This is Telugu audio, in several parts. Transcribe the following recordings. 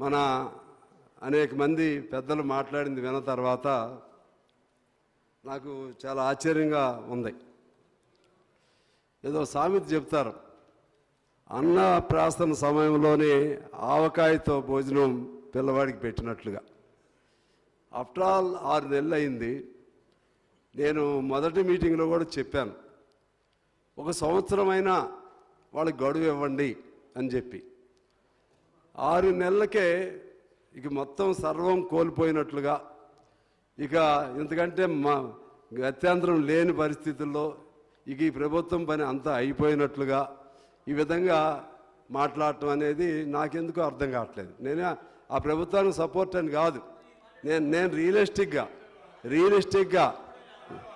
మన అనేక మంది పెద్దలు మాట్లాడింది విన్న తర్వాత నాకు చాలా ఆశ్చర్యంగా ఉంది. ఏదో సామెత చెప్తారు అన్న ప్రార్థన సమయంలోనే ఆవకాయతో భోజనం పిల్లవాడికి పెట్టినట్లుగా. ఆఫ్టర్ ఆల్ ఆరు నెలలు అయింది. నేను మొదటి మీటింగ్లో కూడా చెప్పాను ఒక సంవత్సరమైనా వాళ్ళకి గడువు ఇవ్వండి అని చెప్పి. ఆరు నెలలకే ఇక మొత్తం సర్వం కోల్పోయినట్లుగా. ఇక ఎందుకంటే మా గత్యంతరం లేని పరిస్థితుల్లో ఇక ఈ ప్రభుత్వం పని అంతా అయిపోయినట్లుగా ఈ విధంగా మాట్లాడటం అనేది నాకెందుకు అర్థం కావట్లేదు. నేను ఆ ప్రభుత్వానికి సపోర్ట్ అని కాదు. నేను నేను రియలిస్టిక్గా రియలిస్టిక్గా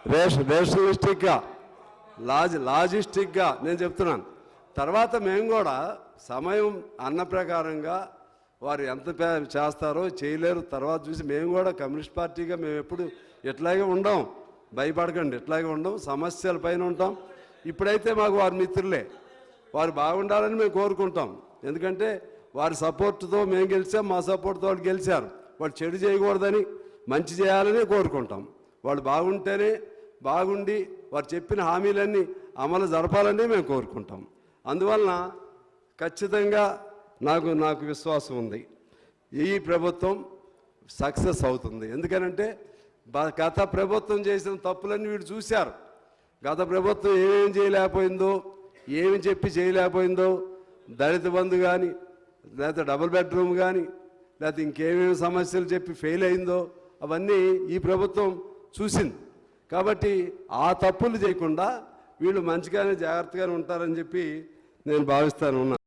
రేష రేషనలిస్టిక్గా లాజి లాజిస్టిక్గా నేను చెప్తున్నాను. తర్వాత మేము కూడా సమయం అన్న ప్రకారంగా వారు ఎంత పే- చేస్తారో చేయలేరు. తర్వాత చూసి మేము కూడా కమ్యూనిస్ట్ పార్టీగా మేము ఎప్పుడు ఇట్లాగే ఉండం. భయపడకండి ఇట్లాగే ఉండం. సమస్యల పైన ఉంటాం. ఇప్పుడైతే మాకు వారి మిత్రులే. వారు బాగుండాలని మేము కోరుకుంటాం. ఎందుకంటే వారి సపోర్ట్తో మేము గెలిచాం మా సపోర్ట్తో వాళ్ళు గెలిచారు. వాళ్ళు చెడు చేయకూడదని మంచి చేయాలని కోరుకుంటాం. వాళ్ళు బాగుంటేనే బాగుండి వారు చెప్పిన హామీలన్నీ అమలు జరపాలని మేము కోరుకుంటాం. అందువలన ఖచ్చితంగా నాకు నాకు విశ్వాసం ఉంది. ఈ ప్రభుత్వం సక్సెస్ అవుతుంది. ఎందుకనంటే గత ప్రభుత్వం చేసిన తప్పులన్నీ వీడు చూశారు. గత ప్రభుత్వం ఏమేమి చేయలేకపోయిందో ఏమి చెప్పి చేయలేకపోయిందో దళిత బంధు కానీ లేకపోతే డబుల్ బెడ్రూమ్ కానీ లేకపోతే ఇంకేమేమి సమస్యలు చెప్పి ఫెయిల్ అయిందో అవన్నీ ఈ ప్రభుత్వం చూసింది. కాబట్టి ఆ తప్పులు చేయకుండా వీళ్ళు మంచిగానే జాగ్రత్తగానే ఉంటారని చెప్పి నేను భావిస్తాను